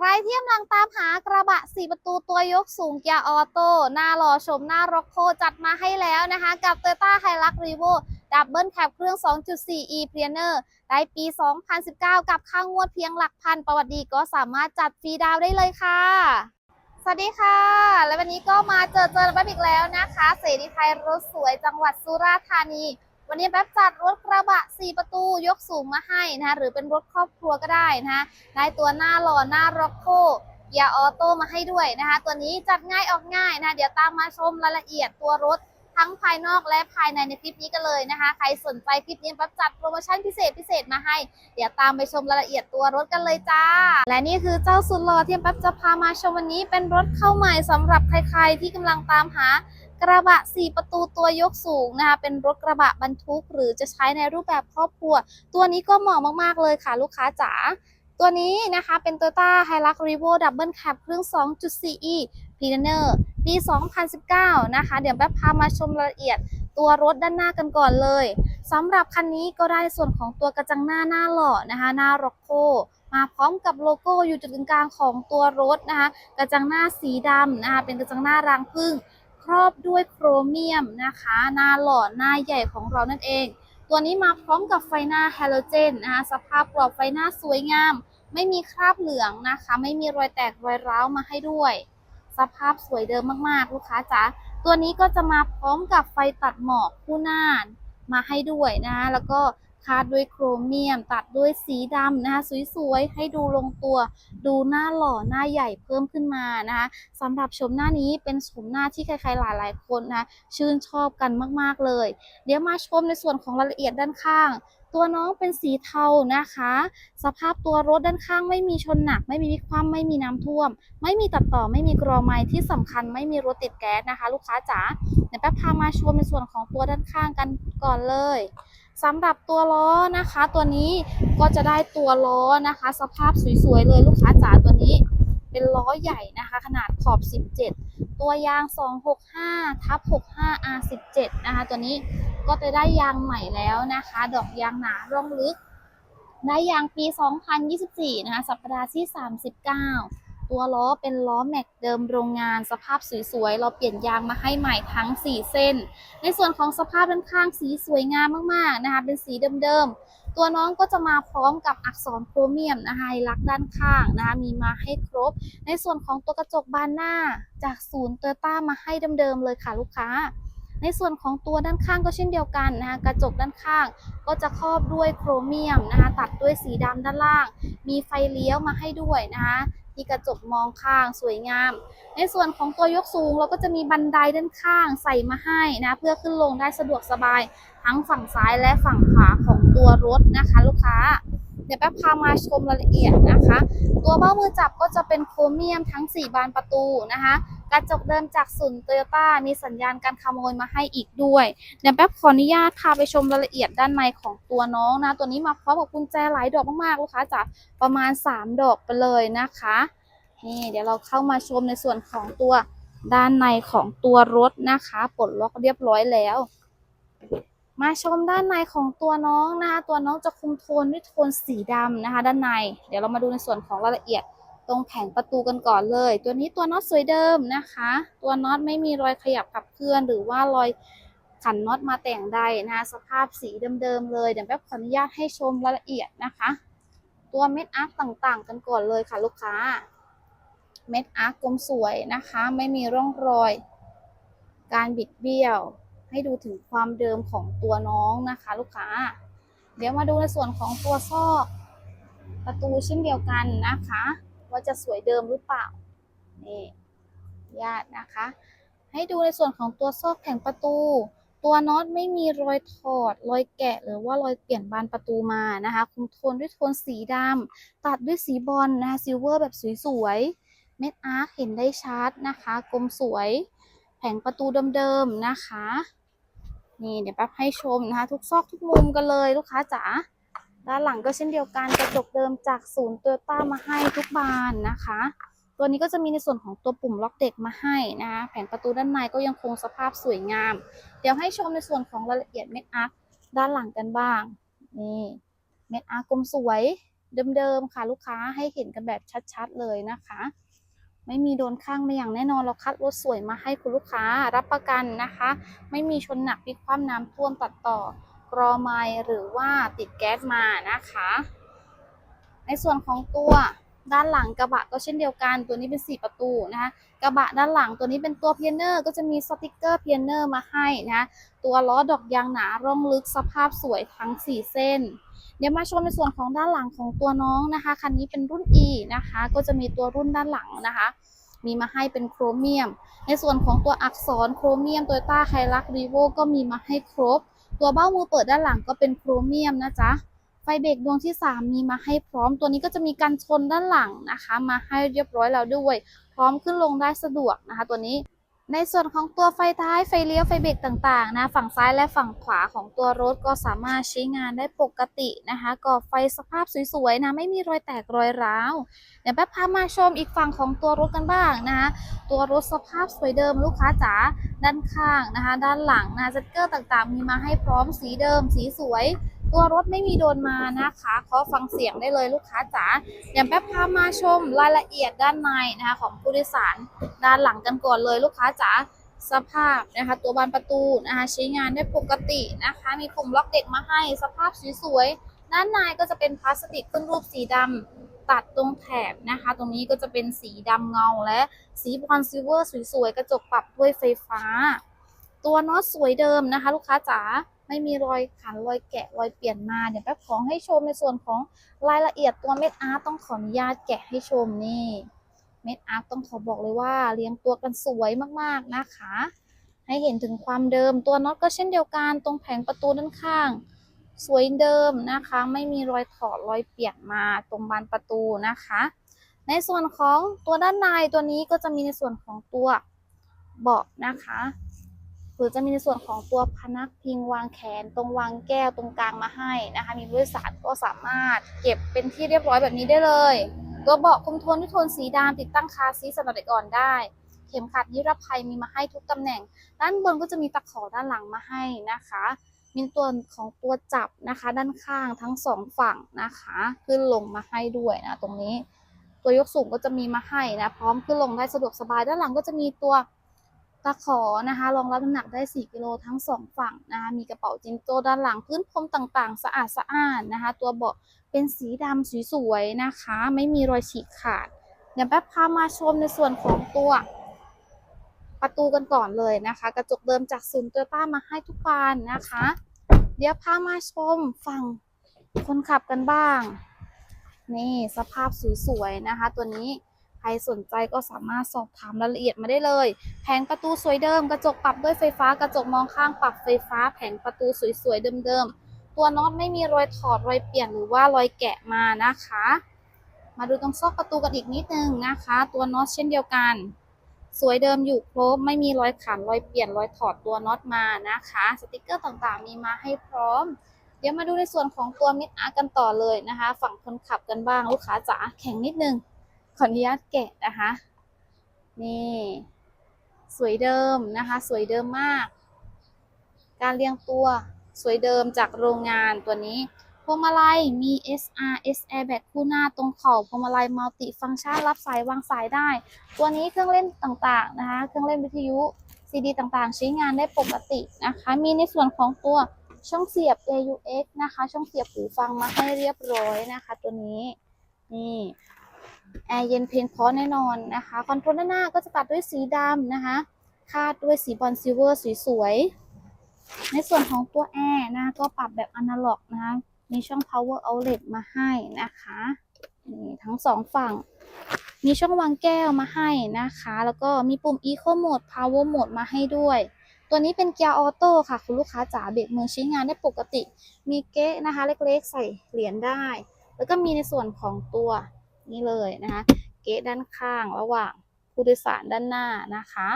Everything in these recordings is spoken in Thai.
ใครที่กำลังตามหากระบะ 4 ประตูตัวยกสูงเกียร์ออโต้หน้ารอชมหน้าร็อกโคจัดมาให้แล้วนะคะ กับ Toyota Hilux Revo ดับเบิลแคปเครื่อง 2.4 e p r e n e r ได้ปี 2019 กับค่างวดเพียงหลักพันประวัติดีก็สามารถจัดฟรีดาวได้เลยค่ะ สวัสดีค่ะ และวันนี้ก็มาเจอเจอแป๊บอีกแล้วนะคะ เสรีไทยรถสวยจังหวัดสุราษฎร์ธานี วันนี้แป๊บจัดรถกระบะ 4 ประตูยกสูงมาให้นะคะหรือเป็นรถครอบครัวก็ได้นะคะได้ตัวหน้าหล่อหน้าร็อกโคเกียร์ออโต้มาให้ด้วยนะคะ ตัวนี้จัดง่ายออกง่ายนะะเดี๋ยวตามมาชมรายละเอียดตัวรถทั้งภายนอกและภายในในคลิปนี้กันเลยนะคะ ใครสนใจคลิปนี้แป๊บจัดโปรโมชั่นพิเศษพิเศษมาให้ เดี๋ยวตามไปชมรายละเอียดตัวรถกันเลยจ้า และนี่คือเจ้าสุดหล่อที่แป๊บจะพามาชมวันนี้เป็นรถเข้าใหม่สำหรับใคร ๆ ที่กำลังตามหา กระบะ 4 ประตูตัวยกสูงนะคะเป็นรถกระบะบรรทุก หรือจะใช้ในรูปแบบครอบครัว ตัวนี้ก็เหมาะมากๆเลยค่ะลูกค้าจ๋าตัวนี้นะคะเป็น Toyota Hilux Revo Double Cab เครื่อง 2.4e p r e n e r ปี 2019 นะคะ เดี๋ยวแป๊บพามาชมรายละเอียดตัวรถด้านหน้ากันก่อนเลยสำหรับคันนี้ก็ได้ส่วนของตัวกระจังหน้าหน้าหล่อนะคะหน้าร็อกโคมาพร้อมกับโลโก้อยู่จุดกลางของตัวรถนะคะ กระจังหน้าสีดำนะคะเป็นกระจังหน้ารางพึ่ง อบด้วยโครเมียมนะคะ หน้าหล่อหน้าใหญ่ของเรานั่นเอง ตัวนี้มาพร้อมกับไฟหน้าฮาโลเจนนะคะสภาพกรอบไฟหน้าสวยงาม ไม่มีคราบเหลืองนะคะ ไม่มีรอยแตกรอยร้าวมาให้ด้วย สภาพสวยเดิมมากๆ ลูกค้าจ๋าตัวนี้ก็จะมาพร้อมกับไฟตัดหมอกคู่หน้ามาให้ด้วยนะคะแล้วก็ คาดด้วยโครเมียม ตัดด้วยสีดำนะคะ สวยๆ ให้ดูลงตัว ดูหน้าหล่อหน้าใหญ่เพิ่มขึ้นมานะคะสำหรับชมหน้านี้เป็นชมหน้าที่ใครๆหลายๆคนนะชื่นชอบกันมากๆเลย เดี๋ยวมาชมในส่วนของรายละเอียดด้านข้างตัวน้องเป็นสีเทานะคะ สภาพตัวรถด้านข้างไม่มีชนหนัก ไม่มีวิคว่ำไม่มีน้ำท่วม ไม่มีตัดต่อไม่มีกรอไม้ที่สำคัญไม่มีรถติดแก๊สนะคะ ลูกค้าจ๋าเดี๋ยวแป๊บพามาชมในส่วนของตัวด้านข้างกันก่อนเลย สำหรับตัวล้อนะคะ ตัวนี้ก็จะได้ตัวล้อนะคะ สภาพสวยๆเลยลูกค้าจ๋าตัวนี้ เป็นล้อใหญ่นะคะ ขนาดขอบ 17 ตัวยาง 265ทับ65 R17 นะคะตัวนี้ก็จะได้ยางใหม่แล้วนะคะ ดอกยางหนาร่องลึก ได้ยางปี 2024 นะคะ สัปดาห์ที่ 39 ตัวล้อเป็นล้อแม็กเดิมโรงงานสภาพสวยๆ เราเปลี่ยนยางมาให้ใหม่ทั้ง 4 เส้น ในส่วนของสภาพด้านข้างสีสวยงามมากๆนะคะ เป็นสีเดิมๆ ตัวน้องก็จะมาพร้อมกับอักษรโครเมียมนะคะลักด้านข้างนะคะ มีมาให้ครบ ในส่วนของตัวกระจกบานหน้าจากศูนย์เตอร์ต้ามาให้เดิมๆเลยค่ะลูกค้าในส่วนของตัวด้านข้างก็เช่นเดียวกันนะคะกระจกด้านข้างก็จะครอบด้วยโครเมียมนะคะตัดด้วยสีดำด้านล่าง มีไฟเลี้ยวมาให้ด้วยนะคะ ที่กระจกมองข้างสวยงาม ในส่วนของตัวยกสูงเราก็จะมีบันไดด้านข้างใส่มาให้นะเพื่อขึ้นลงได้สะดวกสบายทั้งฝั่งซ้ายและฝั่งขวาของตัวรถนะคะ ลูกค้า เดี๋ยวแป๊บพามาชมรายละเอียดนะคะ ตัวเบ้ามือจับก็จะเป็นโครเมียมทั้ง 4 บานประตูนะคะกระจกเดิมจากศูนย์โตโยต้ามีสัญญาณการขโมยมาให้อีกด้วย เดี๋ยวแป๊บขออนุญาตพาไปชมรายละเอียดด้านในของตัวน้องนะ ตัวนี้มาพร้อมกับกุญแจหลายดอกมากๆลูกค้าจ๋าประมาณ 3 ดอกไปเลยนะคะ นี่เดี๋ยวเราเข้ามาชมในส่วนของตัวด้านในของตัวรถนะคะปลดล็อกเรียบร้อยแล้ว มาชมด้านในของตัวน้องนะคะตัวน้องจะคุมโทนด้วยโทนสีดำนะคะ ด้านใน เดี๋ยวเรามาดูในส่วนของรายละเอียดตรงแผงประตูกันก่อนเลย ตัวนี้ตัวน็อตสวยเดิมนะคะ ตัวน็อตไม่มีรอยขยับขับเคลื่อน หรือว่ารอยขันน็อตมาแต่งใดนะคะสภาพสีเดิมๆเลยเดี๋ยวแป๊บขออนุญาตให้ชมรายละเอียดนะคะ ตัวเม็ดอาร์คต่างๆ กันก่อนเลยค่ะลูกค้า เม็ดอาร์คกลมสวยนะคะ ไม่มีร่องรอย การบิดเบี้ยว ให้ดูถึงความเดิมของตัวน้องนะคะ ลูกค้า เดี๋ยวมาดูในส่วนของตัวซอก ประตูเช่นเดียวกันนะคะ ว่าจะสวยเดิมหรือเปล่านี่ญาตินะคะ ให้ดูในส่วนของตัวซอกแผงประตู ตัวน็อตไม่มีรอยถอด รอยแกะ หรือว่ารอยเปลี่ยนบานประตูมานะคะคุมโทนด้วยโทนสีดำตัดด้วยสีบอลนะคะซิลเวอร์แบบสวยๆเม็ดอาร์คเห็นได้ชัดนะคะกลมสวย แผงประตูเดิมๆนะคะ นี่เดี๋ยวแป๊บให้ชมนะคะ ทุกซอกทุกมุมกันเลยลูกค้าจ๋าด้านหลังก็เช่นเดียวกันกระจกเดิมจากศูนย์โตโยต้ามาให้ทุกบานนะคะ ตัวนี้ก็จะมีในส่วนของตัวปุ่มล็อกเด็กมาให้นะคะแผงประตูด้านในก็ยังคงสภาพสวยงาม เดี๋ยวให้ชมในส่วนของรายละเอียดเม็ดอาร์คด้านหลังกันบ้างนี่เม็ดอาร์คกลมสวยเดิมๆค่ะลูกค้าให้เห็นกันแบบชัดๆเลยนะคะ ไม่มีโดนข้างมาอย่างแน่นอนเราคัดรถสวยมาให้คุณลูกค้ารับประกันนะคะ ไม่มีชนหนักพิกคว่ำน้ำท่วมตัดต่อกรอไมหรือว่าติดแก๊สมานะคะ ในส่วนของตัว ด้านหลังกระบะก็เช่นเดียวกัน ตัวนี้เป็น 4 ประตูนะคะกระบะด้านหลังตัวนี้เป็นตัวเพียเนอร์ก็จะมีสติกเกอร์เพียเนอร์มาให้นะตัวล้อดอกยางหนาร่องลึกสภาพสวยทั้ง 4 เส้น เดี๋ยวมาชมในส่วนของด้านหลังของตัวน้องนะคะคันนี้เป็นรุ่น E นะคะ ก็จะมีตัวรุ่นด้านหลังนะคะ มีมาให้เป็นโครเมียม ในส่วนของตัวอักษรโครเมียมโตโยต้าไฮรักรีโวก็มีมาให้ครบ ตัวเบ้ามือเปิดด้านหลังก็เป็นโครเมียมนะจ๊ะ ฟเบรกดวงที่ 3 มีมาให้พร้อมตัวนี้ก็จะมีการชนด้านหลังนะคะ มาให้เรียบร้อยแล้วด้วย พร้อมขึ้นลงได้สะดวกนะคะ ตัวนี้ในส่วนของตัวไฟท้ายไฟเลี้ยวไฟเบรกต่างๆนะฝั่งซ้ายและฝั่งขวาของตัวรถก็สามารถใช้งานได้ปกตินะคะก่อไฟสภาพสวยๆนะไม่มีรอยแตกรอยร้าวเดี๋ยวแป๊บพามาชมอีกฝั่งของตัวรถกันบ้างนะคะตัวรถสภาพสวยเดิมลูกค้าจ๋าด้านข้างนะคะ ด้านหลังนะสติ๊กเกอร์ต่างๆ มีมาให้พร้อมสีเดิม สีสวย ตัวรถไม่มีโดนมานะคะขอฟังเสียงได้เลยลูกค้าจ๋าเดี๋ยวแป๊บพามาชมรายละเอียดด้านในนะคะของผู้โดยสารด้านหลังกันก่อนเลยลูกค้าจ๋าสภาพนะคะ ตัวบานประตูนะคะใช้งานได้ปกตินะคะ มีปุ่มล็อกเด็กมาให้สภาพสวยๆด้านในก็จะเป็นพลาสติกขึ้นรูปสีดำตัดตรงแถบนะคะ ตรงนี้ก็จะเป็นสีดำเงาและสีบรอนซ์ซิลเวอร์สวยๆ กระจกปรับด้วยไฟฟ้า ตัวน็อตสวยเดิมนะคะ ลูกค้าจ๋าไม่มีรอยขันรอยแกะรอยเปลี่ยนมาเดี๋ยวแป๊บขอให้ชมในส่วนของรายละเอียดตัวเม็ดอาร์ตต้องขออนุญาตแกะให้ชมนี่เม็ดอาร์ตต้องขอบอกเลยว่าเรียงตัวกันสวยมากๆนะคะ ให้เห็นถึงความเดิมตัวน็อตก็เช่นเดียวกันตรงแผงประตูด้านข้าง สวยเดิมนะคะ ไม่มีรอยถอดรอยเปลี่ยนมาตรงบานประตูนะคะ ในส่วนของตัวด้านในตัวนี้ก็จะมีในส่วนของตัวเบาะนะคะ หรือจะมีในส่วนของตัวพนักพิงวางแขน ตรงวางแก้วตรงกลางมาให้นะคะมีผู้โดยสารก็สามารถเก็บเป็นที่เรียบร้อยแบบนี้ได้เลย ตัวเบาะคุมโทนด้วยโทนสีดำติดตั้งคาซีสำหรับเด็กอ่อนได้ เข็มขัดนิรภัยมีมาให้ทุกตำแหน่ง ด้านบนก็จะมีตะขอด้านหลังมาให้นะคะ มีตัวของตัวจับนะคะ ด้านข้างทั้งสองฝั่งนะคะ ขึ้นลงมาให้ด้วยนะตรงนี้ ตัวยกสูงก็จะมีมาให้นะพร้อมขึ้นลงได้สะดวกสบายด้านหลังก็จะมีตัว ตะขอนะคะรองรับน้ำหนักได้ 4 กิโลทั้งสองฝั่งนะคะมีกระเป๋าจิงโจ้ด้านหลังพื้นพรมต่างๆ สะอาดสะอ้านนะคะ ตัวเบาะเป็นสีดำสวยๆนะคะ ไม่มีรอยฉีกขาด เดี๋ยวแป๊บพามาชมในส่วนของตัวประตูกันก่อนเลยนะคะ กระจกเดิมจากศูนย์โตโยต้ามาให้ทุกบานนะคะ เดี๋ยวพามาชมฝั่งคนขับกันบ้าง นี่สภาพสวยๆนะคะ ตัวนี้ ใครสนใจก็สามารถสอบถามรายละเอียดมาได้เลย แผงประตูสวยเดิม กระจกปรับด้วยไฟฟ้ากระจกมองข้างปรับไฟฟ้า แผงประตูสวยๆเดิมๆ ตัวน็อตไม่มีรอยถอดรอยเปลี่ยนหรือว่ารอยแกะมานะคะ มาดูตรงซอกประตูกันอีกนิดนึงนะคะ ตัวน็อตเช่นเดียวกัน สวยเดิมอยู่ครบไม่มีรอยขันรอยเปลี่ยนรอยถอดตัวน็อตมานะคะ สติกเกอร์ต่างๆ มีมาให้พร้อมเดี๋ยวมาดูในส่วนของตัวมิดอาร์กันต่อเลยนะคะ ฝั่งคนขับกันบ้างลูกค้าจ๋าแข็งนิดนึง ขออนุญาตแกะนะคะ นี่ สวยเดิมนะคะ สวยเดิมมาก การเรียงตัวสวยเดิมจากโรงงานตัวนี้พวงมาลัยมี SR S Airbag คู่หน้าตรงเข่าพวงมาลัยมัลติฟังก์ชันรับสายวางสายได้ ตัวนี้เครื่องเล่นต่างๆนะคะ เครื่องเล่นวิทยุซีดีต่างๆ ใช้งานได้ปกตินะคะ มีในส่วนของตัวช่องเสียบ AUX นะคะ ช่องเสียบหูฟังมาให้เรียบร้อยนะคะ ตัวนี้ นี่ แอร์เย็นเพลงเพราะแน่นอนนะคะ คอนโทรลด้านหน้าก็จะตัดด้วยสีดำนะคะ คาดด้วยสีบอลซิลเวอร์สวยๆ ในส่วนของตัวแอร์นะก็ปรับแบบอนาล็อกนะคะ มีช่อง power outlet มาให้นะคะนี่ทั้งสองฝั่ง มีช่องวางแก้วมาให้นะคะ แล้วก็มีปุ่ม eco mode power mode มาให้ด้วยตัวนี้เป็นเกียร์ออโต้ค่ะ คุณลูกค้าจ๋าเบรกมือใช้งานได้ปกติ มีเก๊ะนะคะ เล็กๆ ใส่เหรียญได้ แล้วก็มีในส่วนของตัว นี่เลยนะคะเกะด้านข้างระหว่างผู้โดยสารด้านหน้านะคะ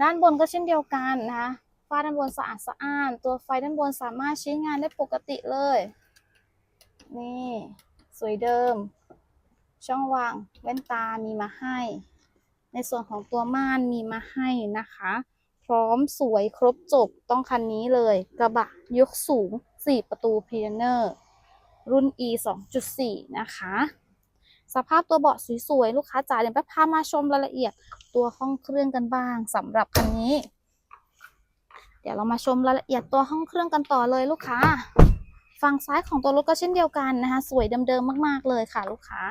ด้านบนก็เช่นเดียวกันนะคะฝ้าด้านบนสะอาดสะอ้าน ตัวไฟด้านบนสามารถใช้งานได้ปกติเลย นี่ สวยเดิม ช่องวางแว่นตามีมาให้ ในส่วนของตัวม่านมีมาให้นะคะ พร้อมสวยครบจบต้องคันนี้เลย กระบะยกสูง 4 ประตูพีเนอร์ รุ่น e 2.4 นะคะ สภาพตัวเบาะสวยๆลูกค้าจ๋าเดี๋ยวไปพามาชมรายละเอียดตัวห้องเครื่องกันบ้างสำหรับคันนี้ เดี๋ยวเรามาชมรายละเอียดตัวห้องเครื่องกันต่อเลยลูกค้า ฝั่งซ้ายของตัวรถก็เช่นเดียวกันนะคะ สวยเดิมๆมากๆเลยค่ะ ลูกค้า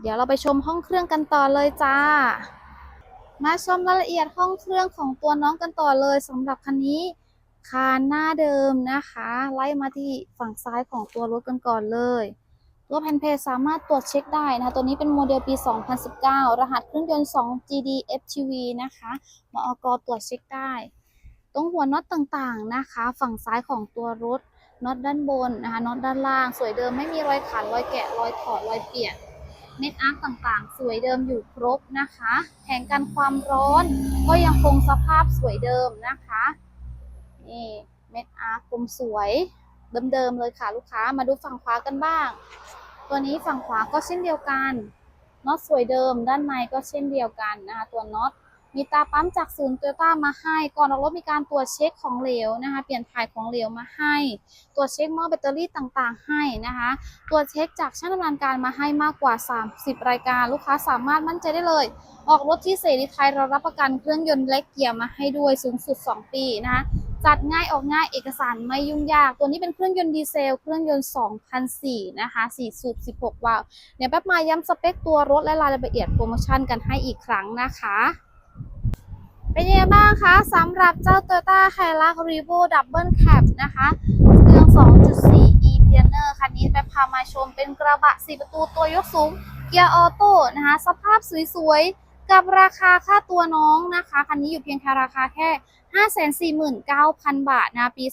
เดี๋ยวเราไปชมห้องเครื่องกันต่อเลยจ้า มาชมรายละเอียดห้องเครื่องของตัวน้องกันต่อเลยสำหรับคันนี้คานหน้าเดิมนะคะ ไล่มาที่ฝั่งซ้ายของตัวรถกันก่อนเลย ตัวแผ่นเพจสามารถตรวจเช็คได้นะคะ ตัวนี้เป็นโมเดลปี 2019 รหัสเครื่องยนต์ 2 GD FTV นะคะ มอกตรวจเช็คได้ ตรงหัวน็อตต่างๆนะคะ ฝั่งซ้ายของตัวรถ น็อตด้านบนนะคะ น็อตด้านล่าง สวยเดิมไม่มีรอยขันรอยแกะ รอยถอด รอยเปียนเม็ดอาร์คต่างๆ สวยเดิมอยู่ครบนะคะ แผงกันความร้อน ก็ยังคงสภาพสวยเดิมนะคะ นี่ เม็ดอาร์คกลมสวยเดิมๆเลยค่ะลูกค้า มาดูฝั่งขวากันบ้าง ตัวนี้ฝั่งขวาก็เช่นเดียวกันน็อตสวยเดิม ด้านในก็เช่นเดียวกันนะคะตัวน็อตมีตาปั๊มจากศูนย์โตโยต้ามาให้ก่อนออกรถมีการตรวจเช็คของเหลวนะคะ เปลี่ยนถ่ายของเหลวมาให้ ตรวจเช็คหม้อแบตเตอรี่ต่างๆ ให้นะคะตรวจเช็คจากช่างดำเนินการมาให้มากกว่า 30 รายการลูกค้าสามารถมั่นใจได้เลย ออกรถที่เสรีไทยเรารับประกันเครื่องยนต์และเกียร์มาให้ด้วยสูงสุด 2 ปีนะคะ จัดง่ายออกง่ายเอกสารไม่ยุ่งยาก ตัวนี้เป็นเครื่องยนต์ดีเซล เครื่องยนต์ 2004 นะคะ4สูบ 16 วาล์วเดี๋ยวแป๊บมาย้ำสเปคตัวรถและรายละเอียดโปรโมชั่นกันให้อีกครั้งนะคะเป็นยังไงบ้างคะสำหรับเจ้า Toyota Hilux Revo Double Cab นะคะเครื่อง 2.4 e Pioneer คันนี้ไปพามาชมเป็นกระบะ 4 ประตู ตัวยกสูง เกียร์ออโต้นะคะ สภาพสวยๆ กับราคาค่าตัวน้องนะคะคันนี้อยู่เพียงแค่ราคาแค่ 549,000 บาทนะปี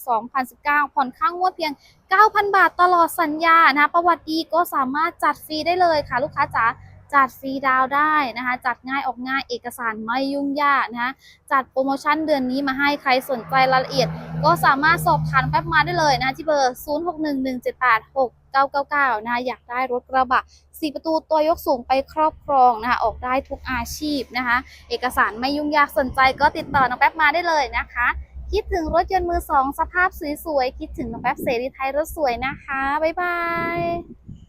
2019 ผ่อนข้างงวดเพียง 9,000 บาทตลอดสัญญานะประวัติดีก็สามารถจัดฟรีได้เลยค่ะ ลูกค้าจ๋าจัดฟรีดาวได้นะคะ จัดง่ายออกง่ายเอกสารไม่ยุ่งยากนะคะจัดโปรโมชั่นเดือนนี้มาให้ใครสนใจรายละเอียด ก็สามารถสอบถามแป๊บมาได้เลยนะที่เบอร์ 0611786999 นะะอยากได้รถกระบะ 4 ประตูตัวยกสูงไปครอบครองนะคะออกได้ทุกอาชีพนะคะ เอกสารไม่ยุ่งยากสนใจก็ติดต่อน้องแป๊บมาได้เลยนะคะ คิดถึงรถยนต์มือสองสภาพสวยๆ คิดถึงน้องแป๊บเสรีไทยรถสวยนะคะ บ๊ายบาย